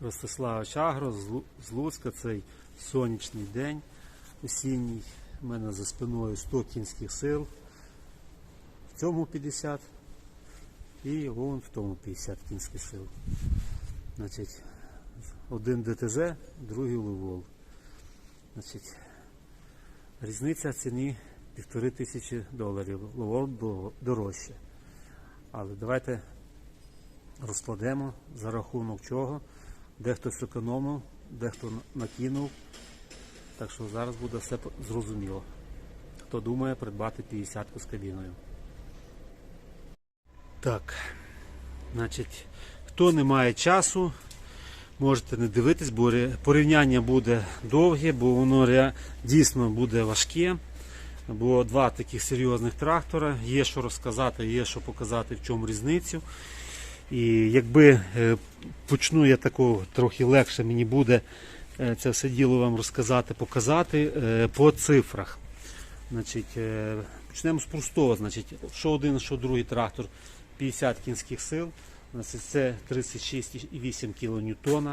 Ростиславович Агро з Лу- Луцька. Цей сонячний день осінній. У мене за спиною 100 кінських сил. В цьому 50 і вон в тому 50 кінських сил. Значить, один ДТЗ, другий Левол. Значить, різниця ціни півтори тисячі доларів. Левол до- дорожче. Але давайте розкладемо за рахунок чого. Дехто зекономив, дехто накинув. Так що зараз буде все зрозуміло. Хто думає придбати 50 з кабіною. Так. Значить, хто не має часу, можете не дивитись, бо порівняння буде довге, бо воно дійсно буде важке. Бо два таких серйозних трактора. Є що розказати, є що показати, в чому різницю. І якби е, почну я такого трохи легше мені буде е, це все діло вам розказати, показати е, по цифрах. Значить, почнемо з простого. Значить, що один, що другий трактор 50 кінських сил. Значить, це 36,8 кН.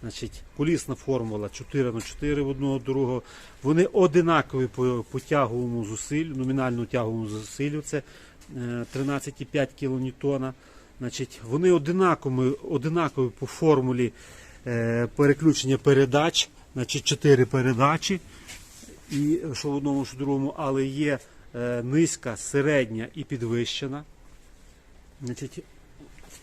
Значить, колісна формула 4 на 4 в одного другого. Вони одинакові по, по тяговому зусиллю, номінальному тяговому зусиллю це е, 13,5 кН. Значить, вони одинакові, одинакові по формулі е, переключення передач, значить 4 передачі, і що в одному, що в другому, але є е, низька, середня і підвищена. Значить,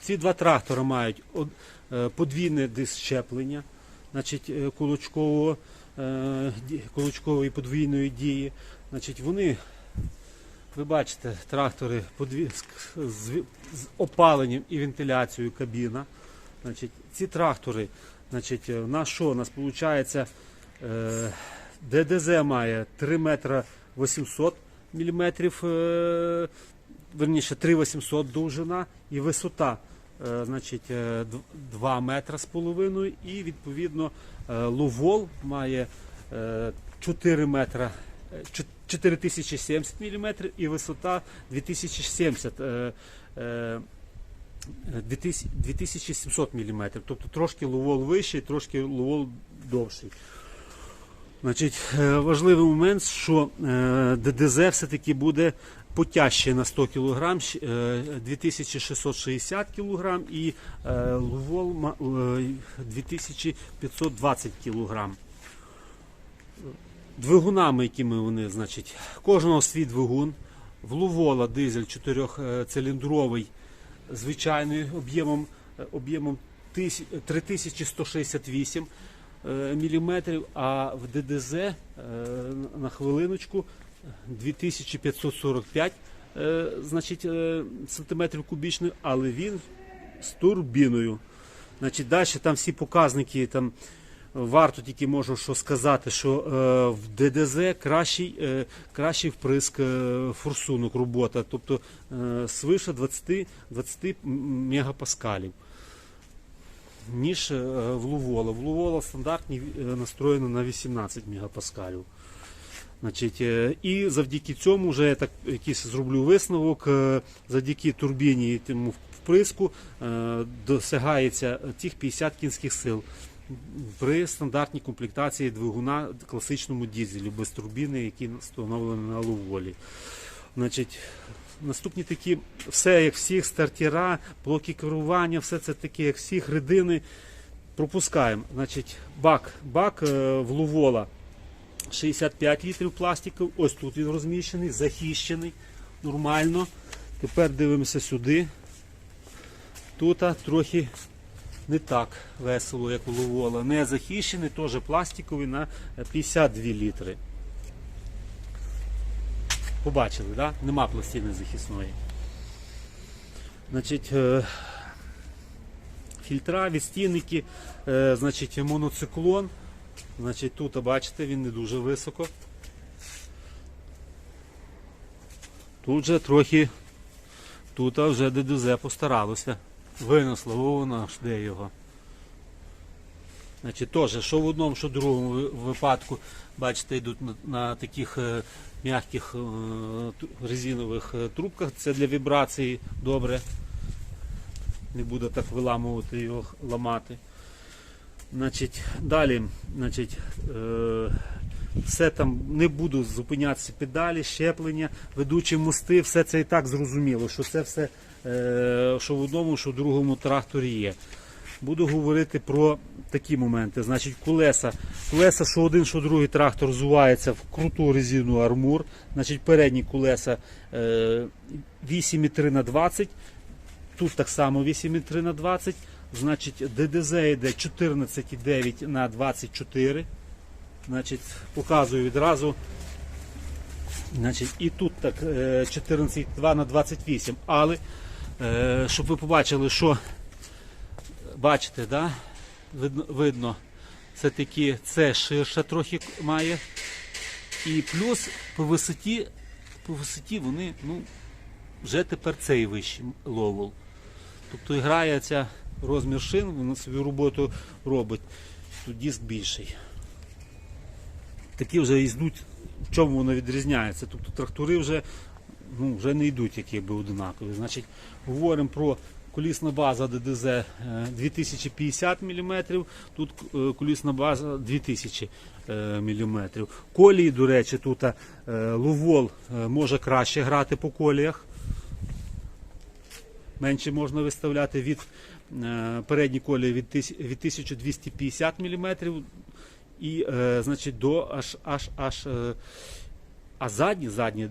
ці два трактори мають од- е, подвійне диск щеплення, значить, е, кулачкового, е, кулачкової подвійної дії. Значить, вони, ви бачите, трактори з, опаленням і вентиляцією кабіна. Значить, ці трактори, значить, е, у нас що? У нас виходить, е, ДДЗ має 3 метра 800 міліметрів, е, верніше 3800 довжина і висота значить, е, 2 метра з половиною і відповідно ловол має е, 4 метра 4070 мм і висота 2070 е, е, 2700 мм. Тобто трошки ловол вищий, трошки ловол довший. Значить, е, важливий момент, що е, ДДЗ все-таки буде потяжче на 100 кг, е, 2660 кг і е, Лувол ма- е, 2520 кг. Двигунами, якими вони, значить, кожного свій двигун. В Лувола дизель 4-циліндровий звичайний об'ємом е, об'ємом 3168 е, міліметрів, а в ДДЗ е, на хвилиночку 2545 е, значить, е, сантиметрів кубічних, але він з турбіною. Значить, далі там всі показники там. Варто тільки можу що сказати, що е, в ДДЗ кращий, е, кращий вприск е, форсунок робота, тобто свише 20, 20 мегапаскалів, ніж в Лувола. В Лувола стандартні настроєно на 18 мегапаскалів. Значить, і завдяки цьому вже я так якийсь зроблю висновок, завдяки турбіні тому вприску досягається тих 50 кінських сил при стандартній комплектації двигуна класичному дізелю без турбіни, які встановлені на луволі. Значить, наступні такі, все як всіх, стартера, блоки керування, все це таке, як всіх, редини. Пропускаємо. Значить, бак, бак е, в Лувола 65 літрів пластику. Ось тут він розміщений, захищений, нормально. Тепер дивимося сюди. Тут трохи не так весело, як у Ловола. Не захищений, теж пластиковий на 52 літри. Побачили, да? Нема пластини захисної. Значить, е, фільтра, відстійники, е, значить, моноциклон. Значить, тут, бачите, він не дуже високо. Тут же трохи, тут вже ДДЗ постаралося. Винесло, воно ж де його. Значить, теж, що в одному, що в другому випадку, бачите, йдуть на, на таких е, м'яких е, резинових е, трубках. Це для вібрації добре. Не буде так виламувати його, ламати. Значить, далі, значить, е, все там не буду зупинятися педалі, щеплення, ведучі мости, все це і так зрозуміло, що це все, що в одному, що в другому тракторі є. Буду говорити про такі моменти. Значить, колеса. Колеса, що один, що другий трактор зувається в круту резину армур. Значить, передні колеса е, 8,3 на 20. Тут так само 8,3 на 20. Значить, ДДЗ йде 14,9 на 24. Значить, показую відразу. Значить, і тут так е, 14,2 на 28. Але е, щоб ви побачили, що бачите, да? видно, це таки це ширше трохи має. І плюс по висоті, по висоті вони ну, вже тепер цей вищий ловол. Тобто грає ця розмір шин, воно свою роботу робить. Тут диск більший. Такі вже йдуть, в чому воно відрізняється. Тобто трактори вже, ну, вже не йдуть які би одинакові. Значить, говоримо про колісна база ДДЗ е, 2050 мм, тут е, колісна база 2000 мм. Колії, до речі, тут е, ловол е, може краще грати по коліях менше можна виставляти від е, передні колії від, 1250 мм і е, значить до аж аж аж е, а задні задні е,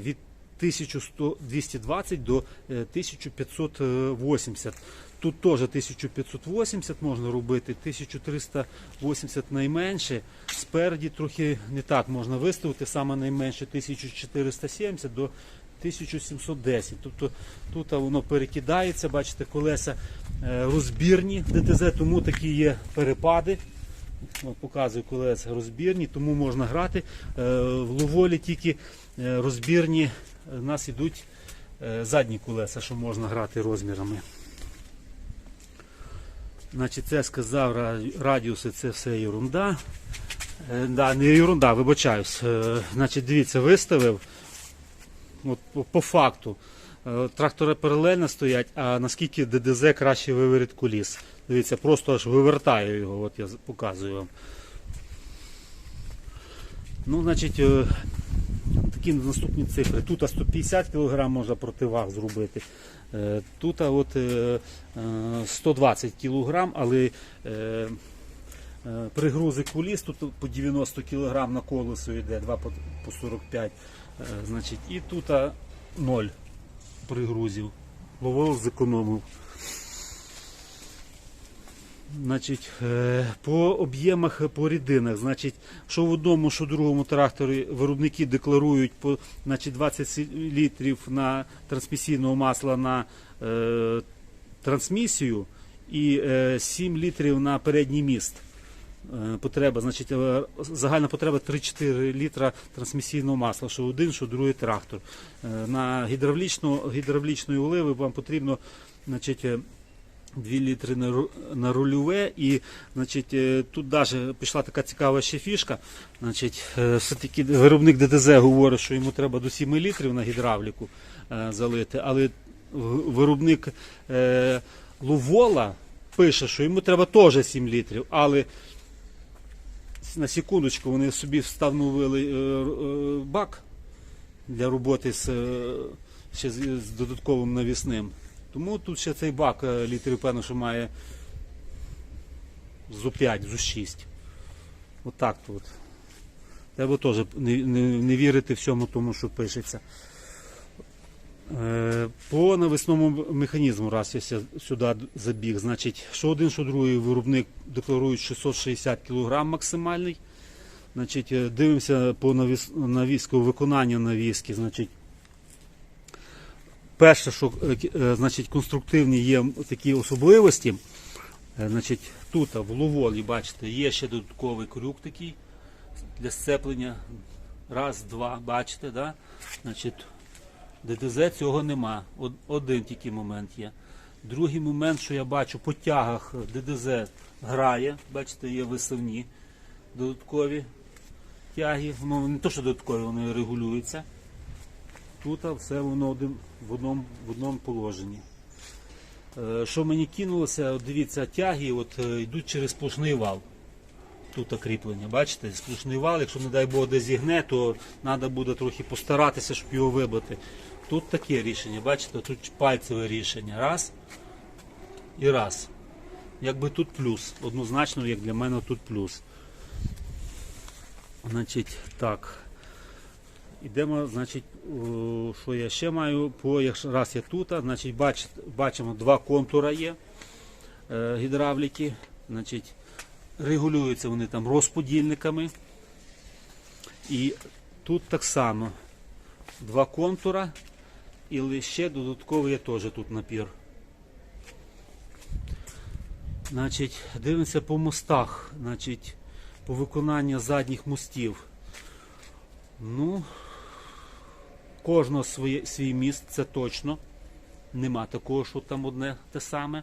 від 1220 до е, 1580. Тут теж 1580 можна робити, 1380 найменше. Спереді трохи не так можна виставити, саме найменше 1470 до 1710. Тобто тут воно перекидається, бачите, колеса е, розбірні ДТЗ, тому такі є перепади. От показую колеса розбірні, тому можна грати. Е, В ловолі тільки е, розбірні е, у нас йдуть е, задні колеса, що можна грати розмірами. Значить, це сказав ра- радіуси, це все ерунда. Е, да, не ерунда, вибачаюсь. Е, значить, дивіться, виставив. От, по, факту. Е, Трактори паралельно стоять, а наскільки ДДЗ краще виворіт коліс. Дивіться, просто аж вивертаю його, от я показую вам. Ну, значить, е, такі наступні цифри. Тут 150 кг можна противаг зробити. Е, Тут от е, е, 120 кг, але е, е, пригрузи куліс, тут по 90 кг на колесо йде, 2 по по 45 Е, Значить, і тут а, 0 пригрузів. Ловол зекономив. Значить, е, по об'ємах е, по рідинах, значить, що в одному, що в другому тракторі виробники декларують по значить, 20 літрів на трансмісійного масла на е, трансмісію і е, 7 літрів на передній міст. Е, Потреба, значить, загальна потреба 3-4 літра трансмісійного масла, що один, що другий трактор. На гідравлічну, гідравлічної оливи вам потрібно значить, 2 літри на, рульове і значить, е, тут даже пішла така цікава ще фішка. Е, все-таки виробник ДТЗ говорить, що йому треба до 7 літрів на гідравліку е, залити, але виробник Лувола пише, що йому треба теж 7 літрів, але на секундочку вони собі встановили бак для роботи з, ще з, з додатковим навісним. Тому тут ще цей бак е, літрів, певно, що має зо 5, зо 6. Отак тут. Треба теж не, не, не вірити всьому тому, що пишеться. Е, По навісному механізму, раз я сюди забіг, значить, що один, що другий виробник декларують 660 кг максимальний. Значить, е, дивимося по навіс, навіску, виконання навіски. Значить, перше, що е, е, значить, конструктивні є такі особливості. Е, Значить, тут в ловолі, бачите, є ще додатковий крюк такий для сцеплення. Раз, два, бачите, да? Значить, ДТЗ цього нема. Один тільки момент є. Другий момент, що я бачу, по тягах ДДЗ грає. Бачите, є висувні додаткові тяги. Ну, не то, що додаткові, вони регулюються. Тут все воно один, в, одному, в одному положенні. Е, Що мені кинулося, дивіться, тяги от, е, йдуть через сплошний вал. Тут кріплення, бачите, сплошний вал, якщо, не дай Бог, десь зігне, то треба буде трохи постаратися, щоб його вибити. Тут таке рішення, бачите, тут пальцеве рішення. Раз і раз. Якби тут плюс. Однозначно, як для мене тут плюс. Значить, так. Ідемо, значить, що я ще маю, по, раз я тут, значить, бач, бачимо, два контура є е, гідравліки. Значить, регулюються вони там розподільниками. І тут так само два контура, і лише додатковий є теж тут напір. Значить, дивимося по мостах, значить, по виконанню задніх мостів. Ну, кожного своє, свій міст, це точно. Нема такого, що там одне те саме.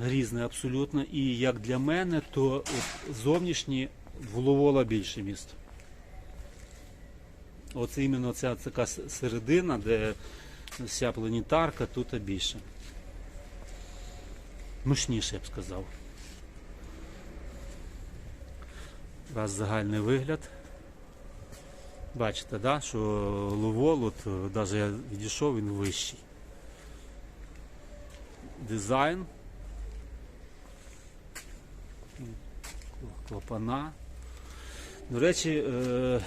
Різне абсолютно. І як для мене, то от зовнішні в Ловола більше міст. Оце іменно ця така середина, де вся планетарка, тут більше. Мощніше, я б сказав. Раз загальний вигляд. Бачите, да, що ловол, от навіть я відійшов, він вищий. Дизайн. Клапана. До речі, е,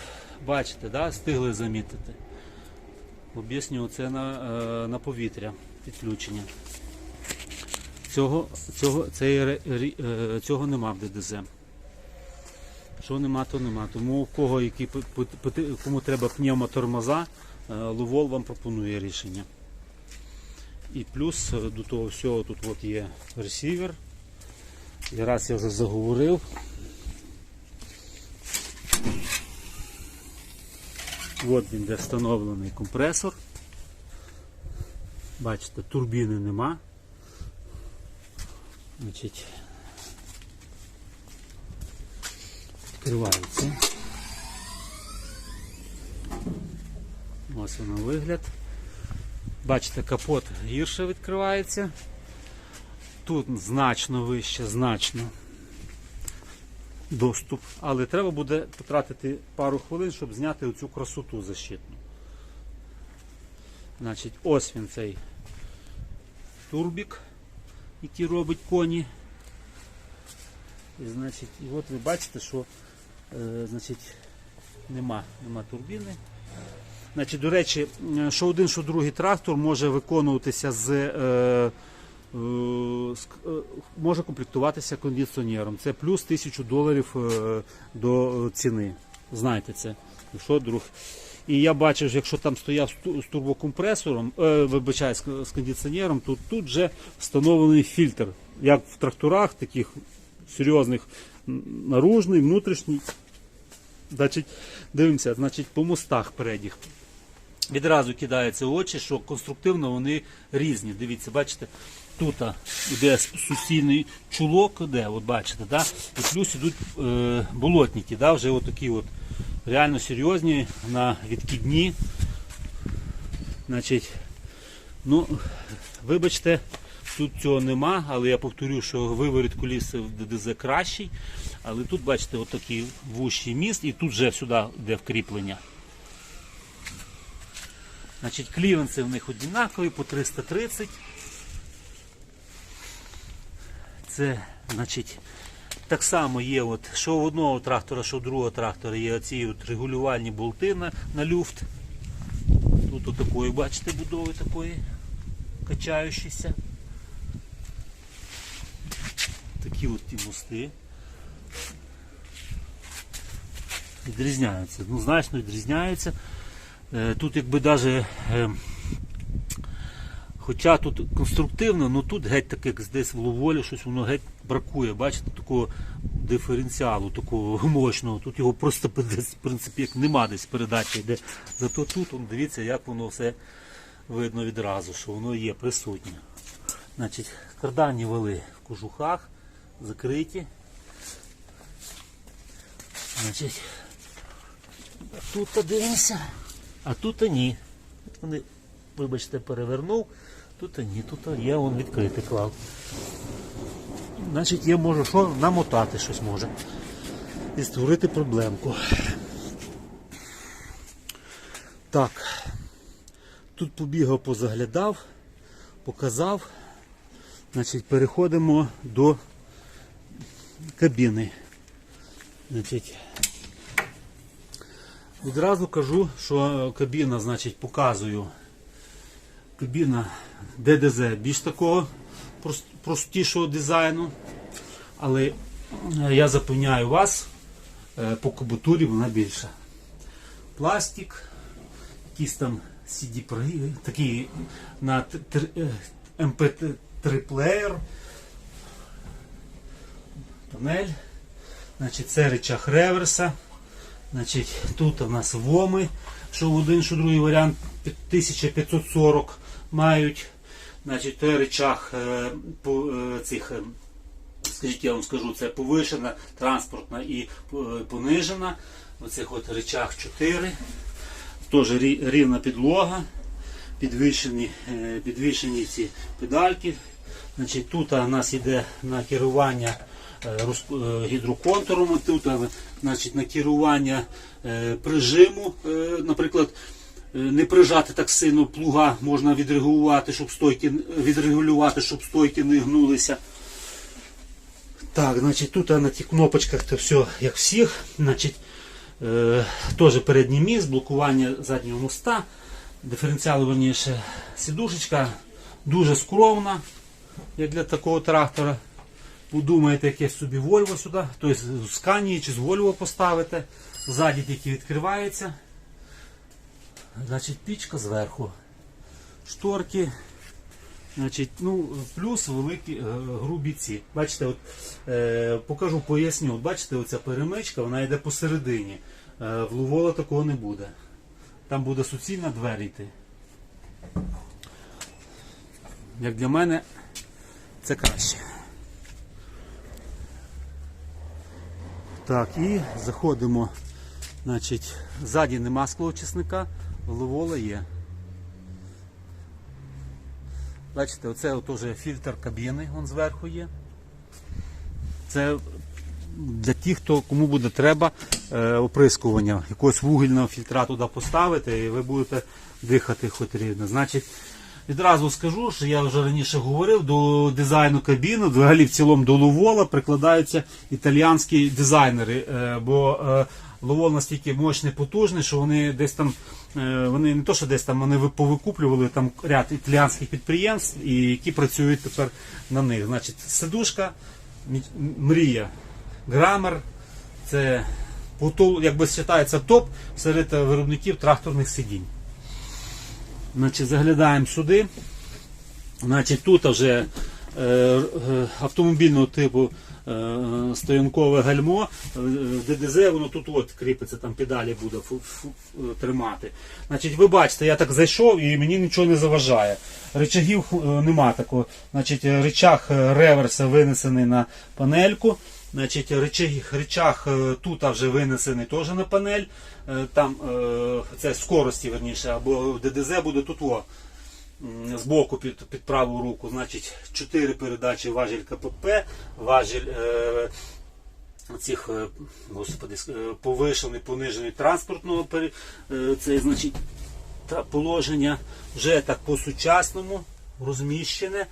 бачите, да, встигли замітити. Об'ясню, це на, е, на повітря підключення. Цього, цього, е, цього нема в ДДЗ. Що нема, то нема. Тому кого які кому треба пневмотормоза, е, Ловол вам пропонує рішення. І плюс е, до того всього тут от є ресівер. І раз я вже заговорив. От він де встановлений компресор. Бачите, турбіни нема. Значить, відкривається. Ось воно вигляд. Бачите, капот гірше відкривається. Тут значно вище, значно доступ. Але треба буде потратити пару хвилин, щоб зняти оцю красоту защитну. Значить, ось він цей турбік, який робить коні. І, значить, і от ви бачите, що е, значить, нема, нема турбіни. Значить, до речі, е, що один, що другий трактор може виконуватися з. Е, е, може комплектуватися кондиціонером. Це плюс 1000 доларів до ціни. Знаєте це. Якщо друг. І я бачив, що якщо там стояв з турбокомпресором, е, вибачаю, з, кондиціонером, то тут вже встановлений фільтр. Як в тракторах, таких серйозних, наружний, внутрішній. Значить, дивимося, значить, по мостах передніх. Відразу кидається в очі, що конструктивно вони різні. Дивіться, бачите, тут йде суцільний чулок, де, от бачите, да? і плюс йдуть е, болотники, да? вже от такі от реально серйозні на відкидні. Значить, ну, вибачте, тут цього нема, але я повторю, що виворіт коліс в ДДЗ кращий. Але тут, бачите, отакий вущий міст, і тут вже сюди йде вкріплення. Значить, кліренси в них однакові по 330. Це, значить, так само є, от, що у одного трактора, що у другого трактора є оці от регулювальні болти на, на люфт. Тут отакої, бачите, будови такої качаючіся. Такі от ті мости. Відрізняються. Ну, значно відрізняються. Е, Тут якби даже, е, хоча тут конструктивно, але тут геть так як десь в ловолі щось воно геть бракує. Бачите, такого диференціалу, такого мощного. Тут його просто в принципі, як нема десь передачі йде. Зато тут он, дивіться, як воно все видно відразу, що воно є присутнє. Значить, кардані вели в кожухах, закриті. Значить, тут дивимося. А тут ні. От Вони, вибачте, перевернув. Тут ні, тут є он відкритий клав. Значить, я можу що намотати щось може. І створити проблемку. Так. Тут побігав, позаглядав, показав. Значить, переходимо до кабіни. Відразу кажу, що кабіна, значить, показую. Кабіна ДДЗ більш такого простішого дизайну. Але е, я запевняю вас, е, по кубатурі вона більша. Пластик, якийсь там CD такий на MP3 плеєр, панель. Значить, це речах реверса. Значить, тут у нас воми, що один, що другий варіант 1540 мають. Значить, це речах е, по, е, цих, е, скажіть, я вам скажу, це повишена, транспортна і понижена. Оцих от речах 4. Теж рівна підлога, підвищені, підвищені ці педальки. Значить, тут у нас йде на керування гідроконтуром, тут е, значить, на керування е, прижиму, е, наприклад, е, не прижати так сильно плуга, можна відрегулювати, щоб стойки, відрегулювати, щоб стойки не гнулися. Так, значить, тут на тих кнопочках це все як всіх. Значить, е, теж передній міст, блокування заднього моста, диференціал, верніше, сідушечка дуже скромна, як для такого трактора. Подумаєте, якесь собі Volvo сюди, тобто з Scania чи з Volvo поставите. Ззаді тільки відкривається. Значить, пічка зверху. Шторки. Значить, ну, плюс великі е, грубі ці. Бачите, от, е, покажу, поясню. От бачите, оця перемичка, вона йде посередині. Е, в Лувола такого не буде. Там буде суцільна двері йти. Як для мене, це краще. Так, і заходимо. Значить, ззаді нема склоочисника, в Лувола є. Бачите, оце теж фільтр кабіни, вон зверху є. Це для тих, хто кому буде треба е, оприскування, якогось вугільного фільтра туди поставити, і ви будете дихати хоч рівно. Значить, відразу скажу, що я вже раніше говорив, до дизайну кабіни, взагалі в цілому до Лувола прикладаються італіянські дизайнери, е, бо е, Ловол настільки мощний, потужний, що вони десь там, е, вони не то, що десь там вони повикуплювали там ряд італіянських підприємств, і які працюють тепер на них. Значить, сидушка, мрія, грамер, це якби вважається топ серед виробників тракторних сидінь. Значить, заглядаємо сюди. Значить, тут вже е, е, автомобільного типу е, стоянкове гальмо. Е, ДДЗ, воно тут от кріпиться, там педалі буде фу- фу- е, тримати. Значить, ви бачите, я так зайшов і мені нічого не заважає. Речагів е, нема такого. Значить, е, реверса винесений на панельку. Значить, речах е, тут вже винесений теж на панель. Е, Там е, це скорості, верніше, або ДДЗ буде тут. О, м, збоку під, під праву руку, значить 4 передачі важіль КПП, важіль е, цих, господи, повишений, понижений транспортного це, значить, положення вже так по-сучасному розміщене.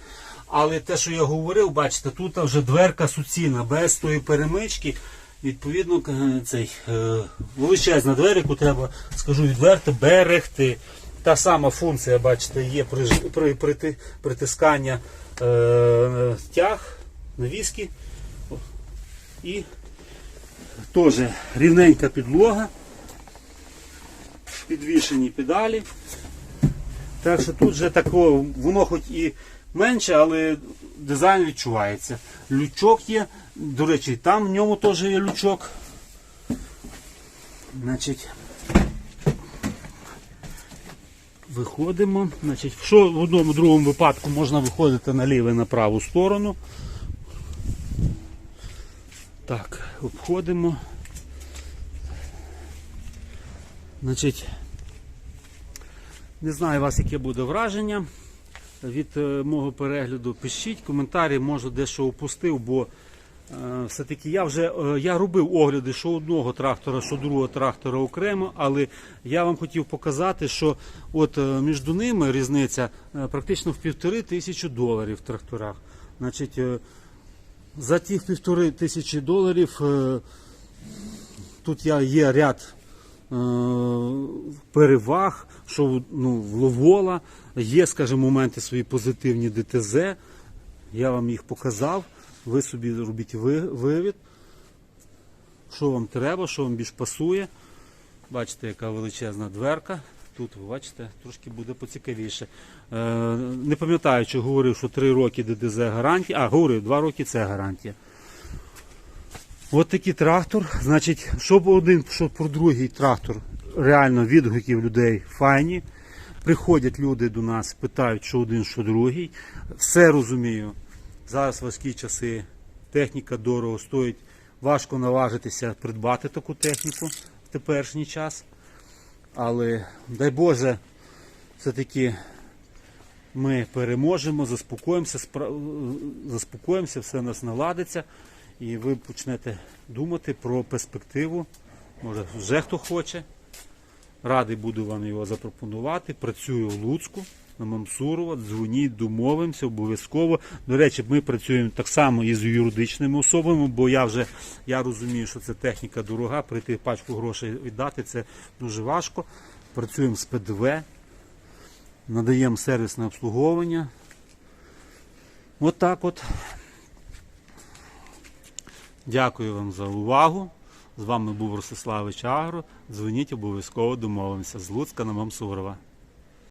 Але те, що я говорив, бачите, тут вже дверка суцільна, без тої перемички. Відповідно, цей е, величезна двері, треба, скажу відверто, берегти. Та сама функція, бачите, є при, ж- при, притискання е, тяг, навіски. І теж рівненька підлога, підвішені педалі. Так що тут вже такого, воно хоч і менше, але дизайн відчувається. Лючок є. До речі, там в ньому теж є лючок. Значить, виходимо. Значить, що в одному другому випадку можна виходити наліво і на праву сторону. Так, обходимо. Значить, не знаю у вас, яке буде враження. Від е, мого перегляду. Пишіть коментарі, може дещо упустив, бо е, все-таки я вже е, я робив огляди що одного трактора, що другого трактора окремо, але я вам хотів показати, що от між ними різниця практично в півтори тисячі доларів в тракторах. Значить, за тих півтори тисячі доларів тут є ряд переваг, що ну, в Ловола є, скажімо, моменти свої позитивні ДТЗ. Я вам їх показав. Ви собі робіть вивід, що вам треба, що вам більш пасує. Бачите, яка величезна дверка. Тут, ви бачите, трошки буде поцікавіше. Е, не пам'ятаю, чи говорив, що 3 роки ДДЗ гарантія. А, говорив, 2 роки це гарантія. От такий трактор. Значить, щоб один, щоб про другий трактор реально відгуків людей файні. Приходять люди до нас, питають, що один, що другий. Все розумію. Зараз важкі часи, техніка дорого стоїть. Важко наважитися придбати таку техніку в теперішній час. Але дай Боже, все-таки ми переможемо, заспокоїмося, спра- заспокоїмося, все нас наладиться, і ви почнете думати про перспективу. Може, вже хто хоче. Радий буду вам його запропонувати. Працюю в Луцьку на Мамсурова. Дзвоніть, домовимося обов'язково. До речі, ми працюємо так само і з юридичними особами, бо я вже я розумію, що це техніка дорога. Прийти пачку грошей віддати це дуже важко. Працюємо з ПДВ, надаємо сервісне обслуговування. От так от. Дякую вам за увагу. З вами був Ростиславич Агро. Дзвоніть обов'язково домовимося з Луцька на Мамсурова.